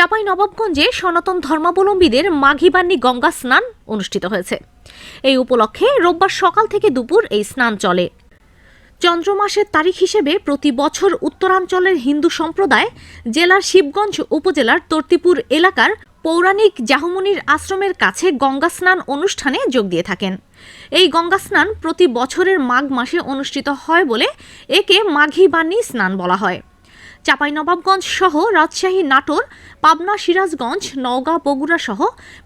চাপাই নবাবগঞ্জে সনাতন ধর্মাবলম্বীদের মাঘিবান্নি গঙ্গা স্নান অনুষ্ঠিত হয়েছে। এই উপলক্ষে রোববার সকাল থেকে দুপুর এই স্নান চলে। চন্দ্রমাসের তারিখ হিসেবে প্রতি বছর উত্তরাঞ্চলের হিন্দু সম্প্রদায় জেলার শিবগঞ্জ উপজেলার তর্তিপুর এলাকার পৌরাণিক জাহমুনির আশ্রমের কাছে গঙ্গা স্নান অনুষ্ঠানে যোগ দিয়ে থাকেন। এই গঙ্গা স্নান প্রতি বছরের মাঘ মাসে অনুষ্ঠিত হয় বলে একে মাঘী বান্নি স্নান বলা হয়। চাঁপাইনবাবগঞ্জ সহ রাজশাহী নাটোর, পাবনা সিরাজগঞ্জ, নওগাঁ বগুড়া সহ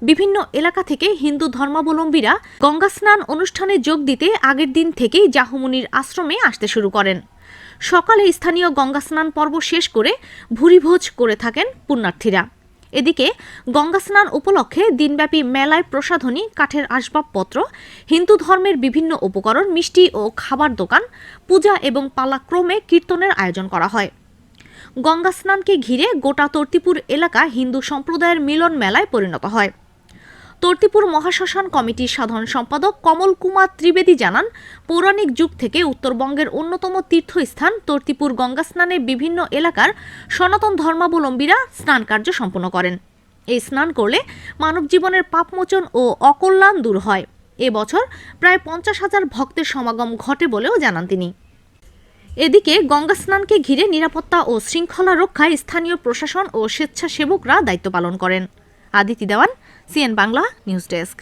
বিভিন্ন এলাকা থেকে হিন্দু ধর্মাবলম্বীরা গঙ্গা স্নান অনুষ্ঠানে যোগ দিতে আগের দিন থেকেই জাহুমুনির আশ্রমে আসতে শুরু করেন। সকালে স্থানীয় গঙ্গা স্নান পর্ব শেষ করে ভুরিভোজ করে থাকেন পুণ্যার্থীরা। এদিকে গঙ্গা স্নান উপলক্ষে দিনব্যাপী মেলায় প্রসাধনী, কাঠের আসবাবপত্র, হিন্দু ধর্মের বিভিন্ন উপকরণ, মিষ্টি ও খাবার দোকান, পূজা এবং পালাক্রমে কীর্তনের আয়োজন করা হয়। গঙ্গা স্নানকে ঘিরে গোটা তর্তিপুর এলাকা হিন্দু সম্প্রদায়ের মিলন মেলায় পরিণত হয়। তর্তিপুর মহাশ্মশান কমিটির সাধারণ সম্পাদক কমল কুমার ত্রিবেদী জানান, পৌরাণিক যুগ থেকে উত্তরবঙ্গের অন্যতম তীর্থস্থান তর্তিপুর গঙ্গা স্নানে বিভিন্ন এলাকার সনাতন ধর্মাবলম্বীরা স্নান কার্য সম্পন্ন করেন। এই স্নান করলে মানব জীবনের পাপমোচন ও অকল্যাণ দূর হয়। এবছর প্রায় পঞ্চাশ হাজার ভক্তের সমাগম ঘটে বলেও জানান তিনি। এদিকে গঙ্গা স্নানকে ঘিরে নিরাপত্তা ও শৃঙ্খলা রক্ষায় স্থানীয় প্রশাসন ও স্বেচ্ছাসেবকরা দায়িত্ব পালন করেন। Aditi Dewan, CN Bangla, news desk.